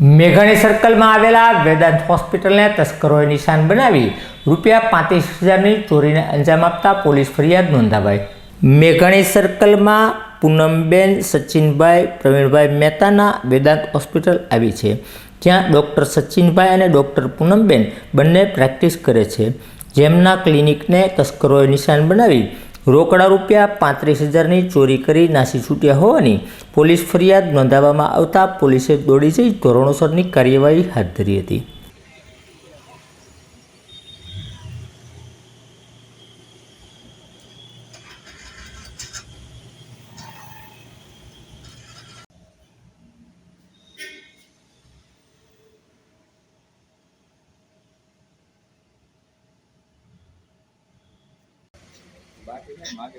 મેઘાણી સર્કલમાં આવેલા વેદાંત હોસ્પિટલને તસ્કરોએ નિશાન બનાવી રૂપિયા પાંત્રીસ હજારની ચોરીને અંજામ આપતા પોલીસ ફરિયાદ નોંધાવાઈ. મેઘાણી સર્કલમાં પૂનમબેન, સચિનભાઈ, પ્રવીણભાઈ મહેતાના વેદાંત હોસ્પિટલ આવી છે, જ્યાં ડૉક્ટર સચિનભાઈ અને ડૉક્ટર પૂનમબેન બંને પ્રેક્ટિસ કરે છે. જેમના ક્લિનિકને તસ્કરોએ નિશાન બનાવી રોકડા રૂપિયા પાંત્રીસ હજારની ચોરી કરી નાસી છૂટ્યા હોવાની પોલીસ ફરિયાદ નોંધાવવામાં આવતા પોલીસે દોડી જઈ ધોરણોસરની કાર્યવાહી હાથ ધરી હતી. અને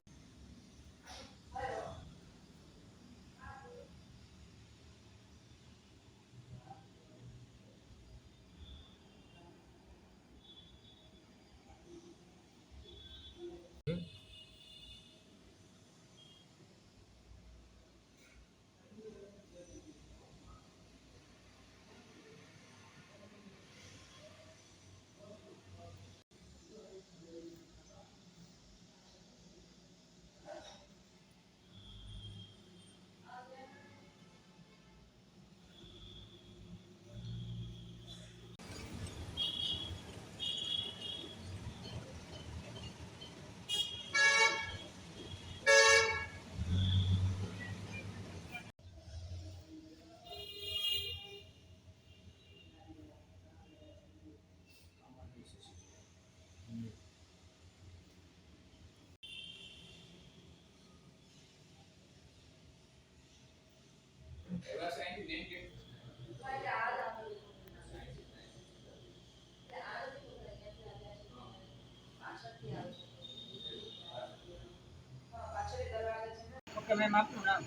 ઓકે મેમ આપનું નામ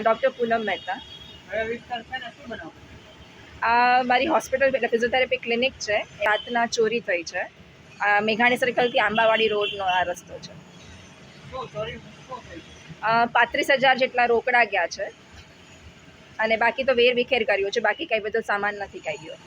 ડૉક્ટર પૂનમ મહેતા કયો વિસ્તાર છે ને શું બનાવ? આ મારી હોસ્પિટલ એટલે ફિઝિયોથેરાપી ક્લિનિક છે. રાતના ચોરી થઈ છે. આ મેઘાણી સર્કલથી આંબાવાડી રોડનો આ રસ્તો છે. પાંત્રીસ હજાર જેટલા રોકડા ગયા છે. અને બાકી તો વેર વિખેર કર્યો છે બાકી કંઈ બધો સામાન નથી કાઢ્યો